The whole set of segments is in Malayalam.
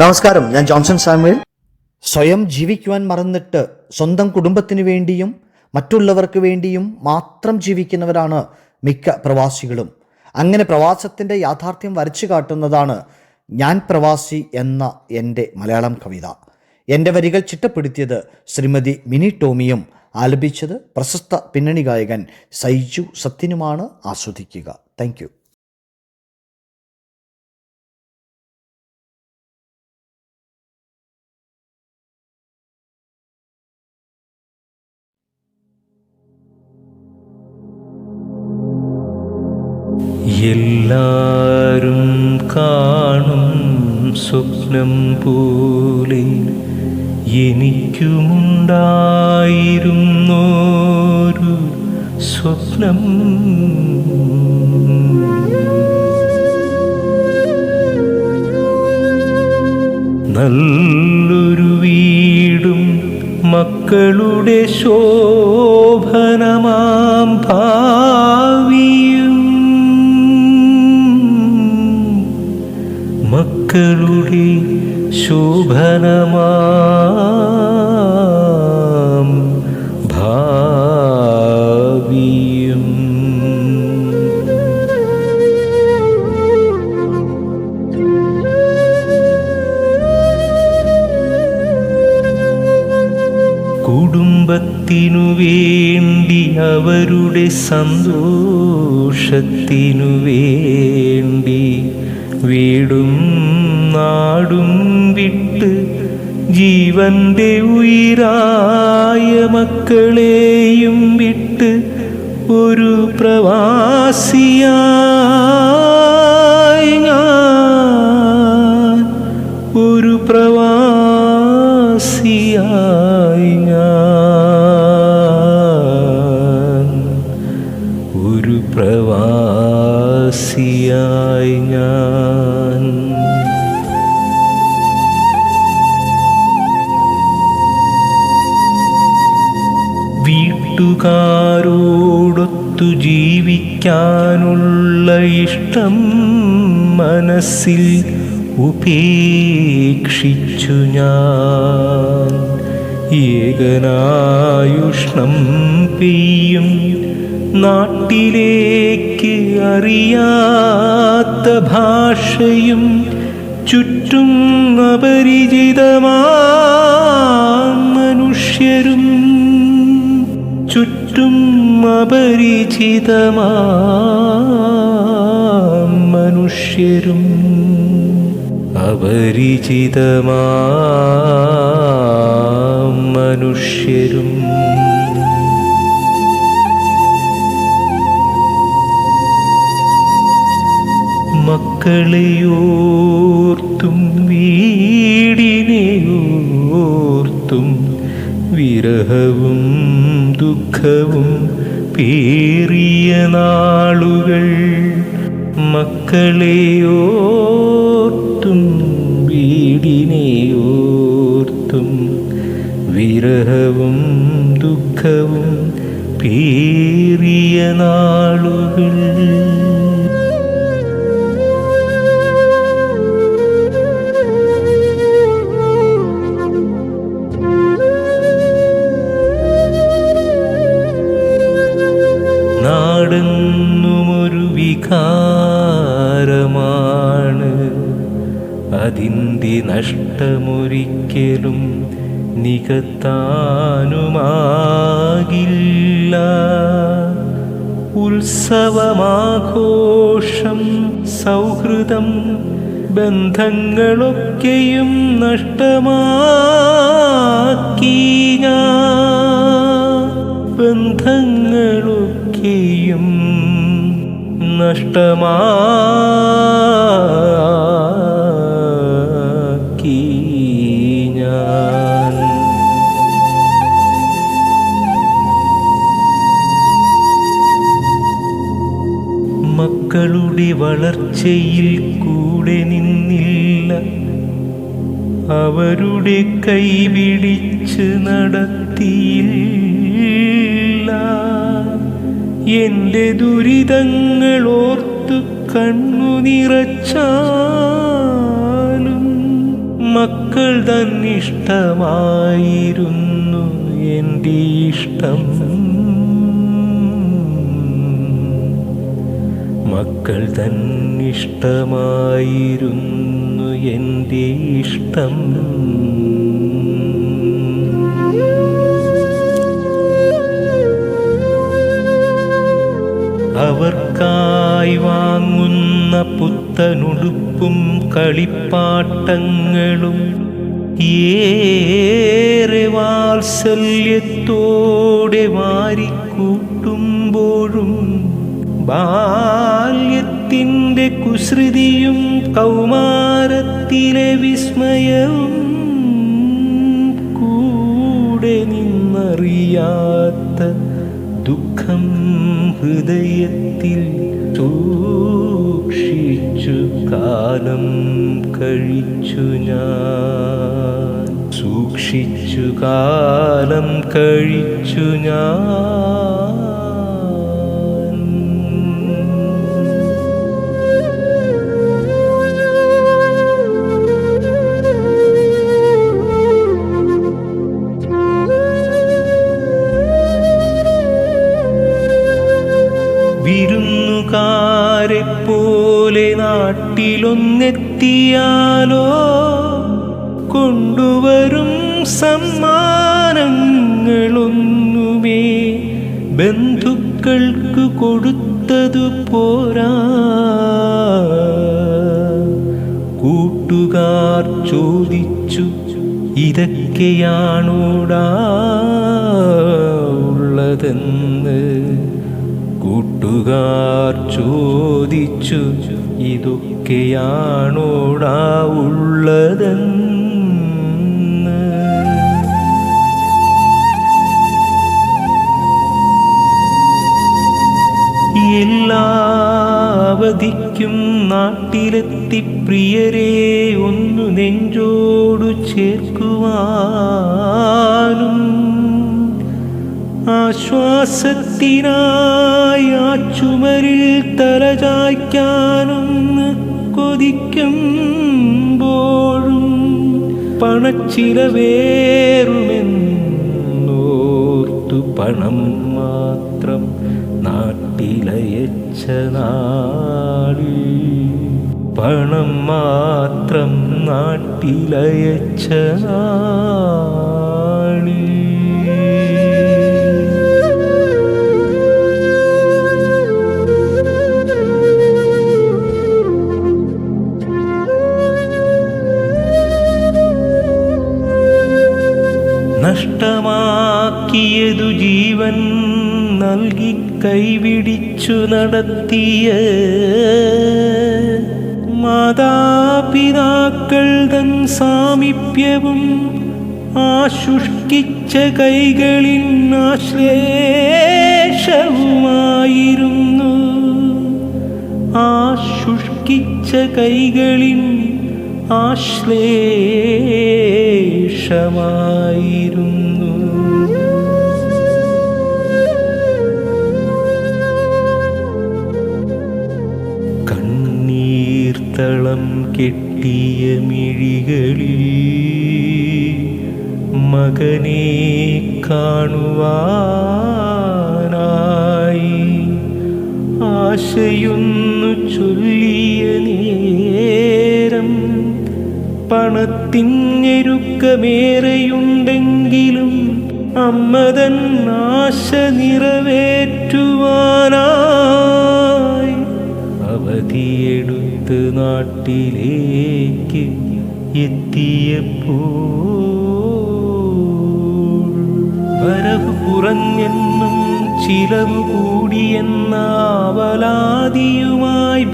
നമസ്കാരം ഞാൻ ജോൺസൺ സാമുവേൽ. സ്വയം ജീവിക്കുവാൻ മറന്നിട്ട് സ്വന്തം കുടുംബത്തിന് വേണ്ടിയും മറ്റുള്ളവർക്ക് വേണ്ടിയും മാത്രം ജീവിക്കുന്നവരാണ് മിക്ക പ്രവാസികളും. അങ്ങനെ പ്രവാസത്തിന്റെ യാഥാർത്ഥ്യം വരച്ചു കാട്ടുന്നതാണ് ഞാൻ പ്രവാസി എന്ന എന്റെ മലയാളം കവിത. എന്റെ വരികൾ ചിട്ടപ്പെടുത്തിയത് ശ്രീമതി മിനി ടോമിയും ആലപിച്ചത് പ്രശസ്ത പിന്നണി ഗായകൻ സൈജു സത്യനുമാണ്. ആസ്വദിക്കുക. താങ്ക് എല്ലാരും കാണും സ്വപ്നം പോലെ എനിക്കുമുണ്ടായിരുന്നോരു സ്വപ്നം. നല്ലൊരു വീടും മക്കളുടെ ശോഭനമാം ഭാവിയും മക്കളുടെ ശോഭനമാം ഭാവിയും. കുടുംബത്തിനു വേണ്ടി അവരുടെ സന്തോഷത്തിനു വേണ്ടി വീടും നാടും വിട്ട് ജീവന്റെ ഉയരായ മക്കളെയും വിട്ട് ഒരു പ്രവാസിയായി ഞാൻ. ഒരു പ്രവാസിയായി ഞാൻ. വീട്ടുകാരോടൊത്തു ജീവിക്കാനുള്ള ഇഷ്ടം മനസ്സിൽ ഉപേക്ഷിച്ചു ഞാൻ. ഏകനായുഷ്ണം പെയ്യും നാട്ടിലേക്ക് അറിയാത്ത ഭാഷയും ചുറ്റും അപരിചിതമാ മനുഷ്യരും ചുറ്റും അപരിചിതമാ മനുഷ്യരും. അപരിചിതമാ മനുഷ്യരും. മക്കളെയോർത്തും വീടിനെയോർത്തും വിരഹവും ദുഃഖവും പേറിയ നാളുകൾ മക്കളെയോർത്തും വീടിനെയോർത്തും വിരഹവും ദുഃഖവും പേറിയ നാളുകൾ വികാരമാണ് അതിന്റെ നഷ്ടമൊരിക്കലും നികത്താനുമാകില്ല. ഉത്സവമാഘോഷം സൗഹൃദം ബന്ധങ്ങളൊക്കെയും നഷ്ടമാക്കി നഷ്ടമാക്കി ഞാൻ. മക്കളുടെ വളർച്ചയിൽ കൂടെ നിന്നില്ല. അവരുടെ കൈപിടിച്ച് നടത്തിയില്ല. എന്റെ ദുരിതങ്ങൾ ഓർത്തു കണ്ണു നിറച്ചാലും മക്കൾ തന്നിഷ്ടമായിരുന്നു എന്റെ ഇഷ്ടം. മക്കൾ തന്നിഷ്ടമായിരുന്നു എന്റെ ഇഷ്ടം. അവർക്കായി വാങ്ങുന്ന പുത്തനുടുപ്പും കളിപ്പാട്ടങ്ങളും ഏറെ വാത്സല്യത്തോടെ വാരിക്കൂട്ടുമ്പോഴും ബാല്യത്തിന്റെ കുസൃതിയും കൗമാരത്തിലെ വിസ്മയവും കൂടെ നിന്നറിയാത്ത ദുഃഖം ഹൃദയത്തിൽ സൂക്ഷിച്ചു കാലം കഴിച്ചു ഞാൻ. സൂക്ഷിച്ചു കാലം കഴിച്ചു ഞാൻ. നാട്ടിലൊന്നെത്തിയാലോ കൊണ്ടുവരും സമ്മാനങ്ങളൊന്നുമേ. ബന്ധുക്കൾക്ക് കൊടുത്തതു പോരാ. കൂട്ടുകാർ ചോദിച്ചു ഇതൊക്കെയാണോടാ ഉള്ളതെന്ന്? കൂട്ടുകാർ ചോദിച്ചു ഇതൊക്കെയാണോടാ ഉള്ളതെന്ന്. എല്ലാവധിക്കും നാട്ടിലെത്തി പ്രിയരെ ഒന്നു നെഞ്ചോടു ചേർക്കുവാനും ആശ്വാസത്തിനായി ചുമരിൽ തലചായ്ക്കാനൊന്ന് കൊതിക്കുമ്പോഴും പണച്ചിലവേറുമെന്നോർത്തു പണം മാത്രം നാട്ടിലയച്ച നാളിൽ. പണം മാത്രം നാട്ടിലയച്ച നാളിൽ. കൈവിടിച്ചു നടത്തിയ മാതാപിതാക്കൾ തൻ സാമീപ്യവും ആശുഷ്കിച്ച കൈകളിൽ ആശ്ലേഷവുമായിരുന്നു. ആശുഷ്കിച്ച കൈകളിൽ ആശ്ലേഷമായിരുന്നു. കെട്ടിയ മിഴികളിൽ മകനെ കാണുവാനായി ആശയൊന്നു ചൊല്ലിയ നേരം പണത്തിഞ്ഞെരുക്കമേറെയുണ്ടെങ്കിലും അമ്മതൻ ആശ നിറവേറ്റുവാനായി അവധിയെടുത്ത് നാട്ടിലേക്ക് എത്തിയപ്പോൾ? വരവ് കുറഞ്ഞെന്നും ചിലവ് കൂടിയെന്നാവലാതിയുമായി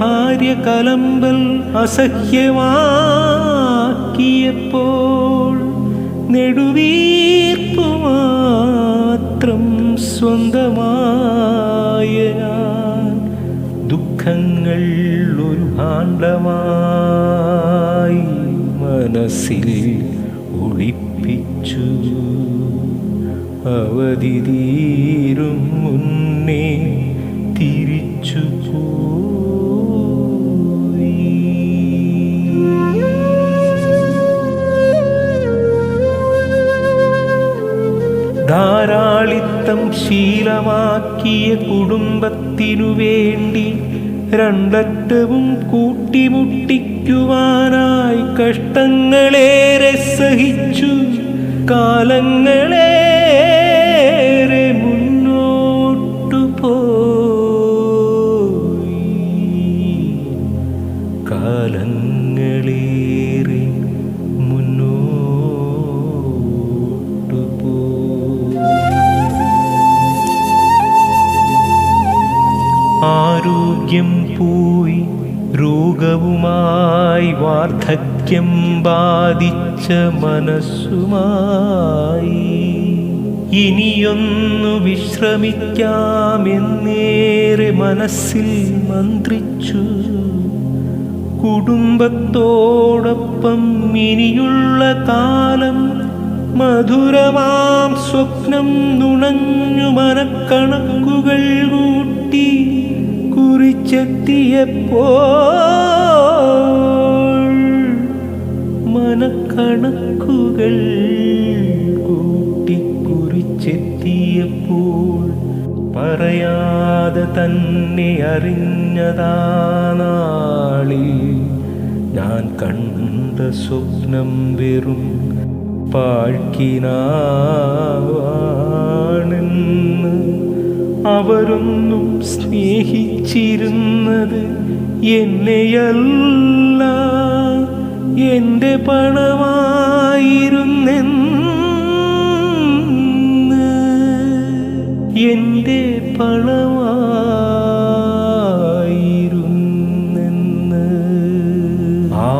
ഭാര്യ കലമ്പൽ അസഹ്യമാക്കിയപ്പോൾ നെടുവീർപ്പു മാത്രം സ്വന്തമായ ദുഃഖങ്ങൾ താണ്ഡമായി മനസ്സിൽ ഒളിപ്പിച്ചു. അവധി തീരും മുന്നേ തിരിച്ചു പോയി. ധാരാളിത്തം ശീലമാക്കിയ കുടുംബത്തിനു വേണ്ടി രണ്ടറ്റവും കൂട്ടിമുട്ടിക്കുവാനായി കഷ്ടങ്ങളേറെ സഹിച്ചു കാലങ്ങളേറെ ആരോഗ്യം പോയി രോഗവുമായി വാർദ്ധക്യം ബാധിച്ച മനസ്സുമായി. ഇനിയൊന്നു വിശ്രമിക്കാമെന്നേറെ മനസ്സിൽ മന്ത്രിച്ചു. കുടുംബത്തോടൊപ്പം ഇനിയുള്ള കാലം മധുരമാം സ്വപ്നം നുണഞ്ഞു മനക്കണക്കുകൾ കൂട്ടി കുറിച്ചെത്തിയപ്പോൾ മനക്കണക്കുകൾ കൂട്ടി കുറിച്ചെത്തിയപ്പോൾ പറയാതെ തന്നെ അറിഞ്ഞതാനാളിൽ ഞാൻ കണ്ട സ്വപ്നം വെറും പാഴ്ക്കിനാവാണെന്ന് അവരൊന്നും സ്നേഹിച്ചിരുന്നത് എന്നെയല്ല. എന്റെ പണമായിരുന്നെന്ന് എന്റെ പണമായിരുന്നെന്ന്. ആ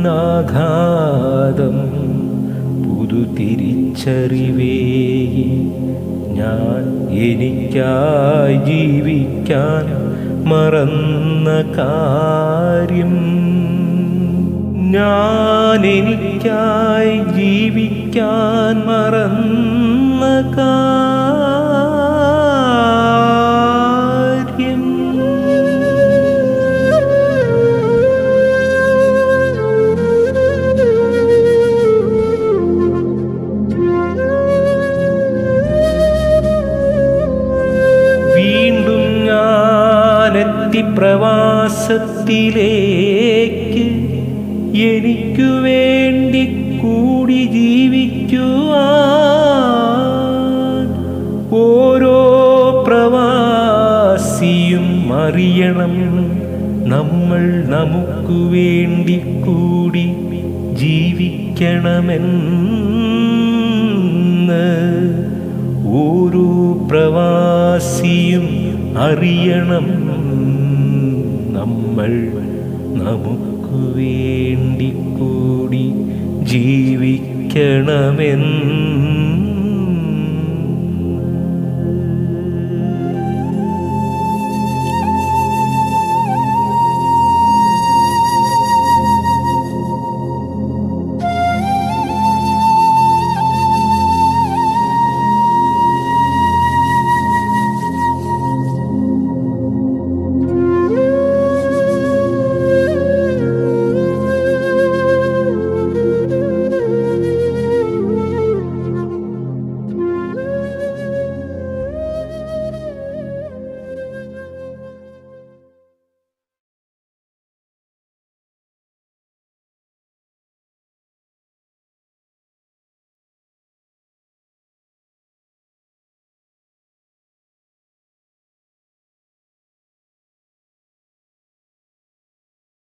ഞെട്ടലിന്നാഘാതം പുതു തിരിച്ചറിവേ ഞാൻ എനിക്കായി ജീവിക്കാൻ മറന്ന കാര്യം. ഞാൻ എനിക്കായി ജീവിക്കാൻ മറന്ന കാര്യം പ്രവാസത്തിലേക്ക് എനിക്കു വേണ്ടി കൂടി ജീവിക്കുവാൻ ഓരോ പ്രവാസിയും അറിയണം നമ്മൾ നമുക്കു വേണ്ടി കൂടി ജീവിക്കണമെന്ന് ഓരോ പ്രവാസിയും അറിയണം നമ്മൾ നമുക്കു വേണ്ടി കൂടി ജീവിക്കണമെന്ന്